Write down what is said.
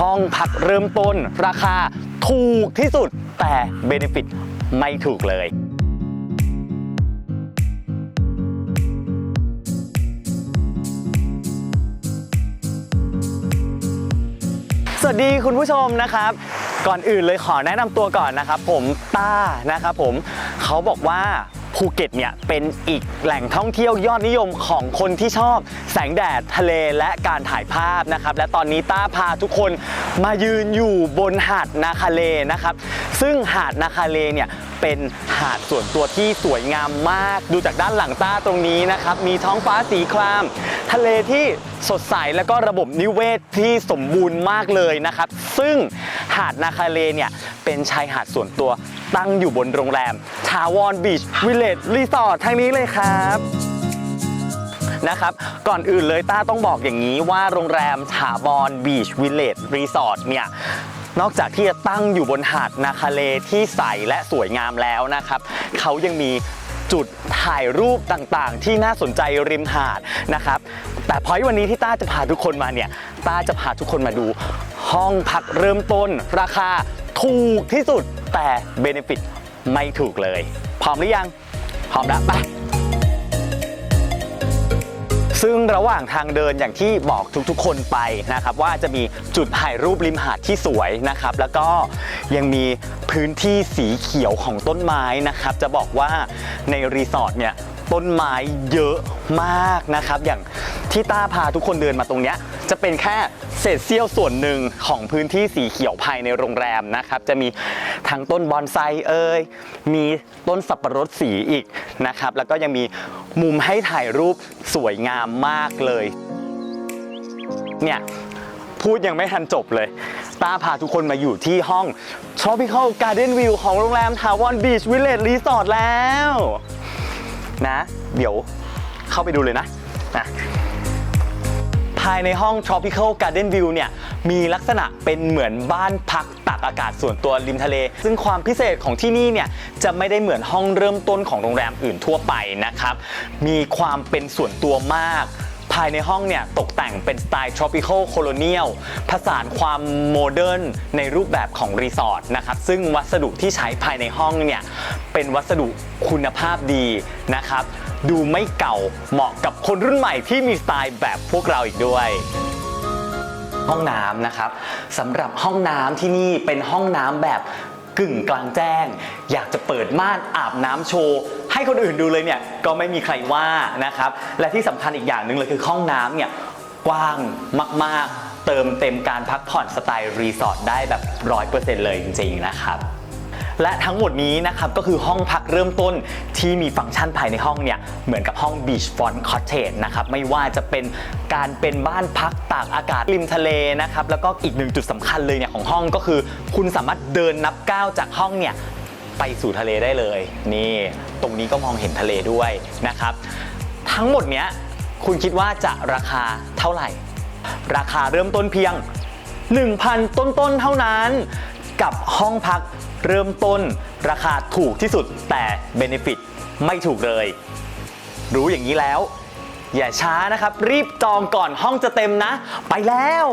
ห้องพักเริ่มต้น ราคาถูกที่สุดแต่เบนฟิตไม่ถูกเลยสวัสดีคุณผู้ชมนะครับ ก่อนอื่นเลยขอแนะนำตัวก่อนนะครับ ผมต้านะครับผมเขาบอกว่า ภูเก็ตเนี่ยเป็นอีกแหล่งท่องเที่ยวยอดนิยมของคนที่ชอบแสงแดดทะเลและการถ่ายภาพนะครับ และตอนนี้ต้าพาทุกคนมายืนอยู่บนหาดนาคาเลนะครับ ซึ่งหาดนาคาเลเนี่ยเป็นหาดส่วนตัวที่สวยงามมาก ดูจากด้านหลังต้าตรงนี้นะครับ มีท้องฟ้าสีคราม ทะเลที่สดใสแล้วก็ระบบนิเวศที่สมบูรณ์มากเลยนะครับ ซึ่งหาดนาคาเลเนี่ยเป็นชายหาดส่วนตัว ตั้งอยู่บนโรงแรมทาวอนบีชวิลเลจรีสอร์ททางนี้เลยครับนะครับก่อนอื่นเลยต้าต้องบอกอย่างนี้ว่าโรงแรมถาบอนบีชวิลเลจรีสอร์ทเนี่ยนอกจากที่จะตั้งอยู่บนหาดนาคาเลที่ใสและสวยงามแล้วนะครับเขายังมีจุดถ่ายรูปต่างๆ ที่น่าสนใจริมหาดนะครับแต่พอยวันนี้ที่ต้าจะพาทุกคนมาเนี่ยต้าจะพาทุกคนมาดู ห้องพักเริ่มต้นราคา ถูกที่สุดแต่เบนฟิตไม่ถูกเลย พร้อมหรือยัง พร้อมแล้วไปซึ่งระหว่างทางเดินอย่างที่บอกทุกๆ คนไปนะครับ ว่าจะมีจุดถ่ายรูปริมหาดที่สวยนะครับ แล้วก็ยังมีพื้นที่สีเขียวของต้นไม้นะครับ จะบอกว่าในรีสอร์ทเนี่ยต้นไม้เยอะมากนะครับ อย่างที่ต้าพาทุกคนเดินมาตรงเนี้ย จะเป็นแค่เศษเสี้ยวส่วนหนึ่งของพื้นที่สีเขียวภายในโรงแรมนะครับ จะมีทั้งต้นบอนไซเอ่ยมีต้นสับปะรดสีอีกนะครับ แล้วก็ยังมีมุมให้ถ่ายรูปสวยงามมากเลยเนี่ยพูดยังไม่ทันจบเลย ตาพาทุกคนมาอยู่ที่ห้อง Tropical Garden View ของโรงแรมทาวอนบีชวิลเลจรีสอร์ทแล้ว นะ เดี๋ยวเข้าไปดูเลยนะนะายในห้อง Tropical Garden View เนี่ยมีลักษณะเป็นเหมือนบ้านพักตากอากาศส่วนตัวริมทะเล ซึ่งความพิเศษของที่นี่เนี่ยจะไม่ได้เหมือนห้องเริ่มต้นของโรงแรมอื่นทั่วไปนะครับ มีความเป็นส่วนตัวมากภายในห้องเนี่ยตกแต่งเป็นสไตล์ tropical colonial ผสานความโมเดิร์นในรูปแบบของรีสอร์ทนะครับ ซึ่งวัสดุที่ใช้ภายในห้องเนี่ยเป็นวัสดุคุณภาพดีนะครับ ดูไม่เก่าเหมาะกับคนรุ่นใหม่ที่มีสไตล์แบบพวกเราอีกด้วยห้องน้ำนะครับสำหรับห้องน้ำที่นี่เป็นห้องน้ำแบบกึ่งกลางแจ้ง อยากจะเปิดม่านอาบน้ำโชว์ให้คนอื่นดูเลยเนี่ยก็ไม่มีใครว่านะครับและที่สำคัญอีกอย่างหนึ่งเลยคือห้องน้ำเนี่ยกว้างมาก ๆ เติมเต็มการพักผ่อนสไตล์รีสอร์ทได้แบบร้อยเปอร์เซ็นต์เลยจริง ๆ นะครับ และทั้งหมดนี้นะครับก็คือห้องพักเริ่มต้นที่มีฟังก์ชันภายในห้องเนี่ยเหมือนกับห้อง Beach Front Cottage นะครับไม่ว่าจะเป็นการเป็นบ้านพักตากอากาศริมทะเลนะครับแล้วก็อีกหนึ่งจุดสำคัญเลยเนี่ยของห้องก็คือ คุณสามารถเดินนับก้าวจากห้องเนี่ยไปสู่ทะเลได้เลย นี่ตรงนี้ก็มองเห็นทะเลด้วยนะครับ ทั้งหมดเนี้ยคุณคิดว่าจะราคาเท่าไหร่ ราคาเริ่มต้นเพียง 1,000 ต้นๆเท่านั้น กับห้องพัก เริ่มต้นราคาถูกที่สุดแต่เบนฟิตไม่ถูกเลย รู้อย่างนี้แล้ว อย่าช้านะครับ รีบจองก่อนห้องจะเต็มนะ ไปแล้ว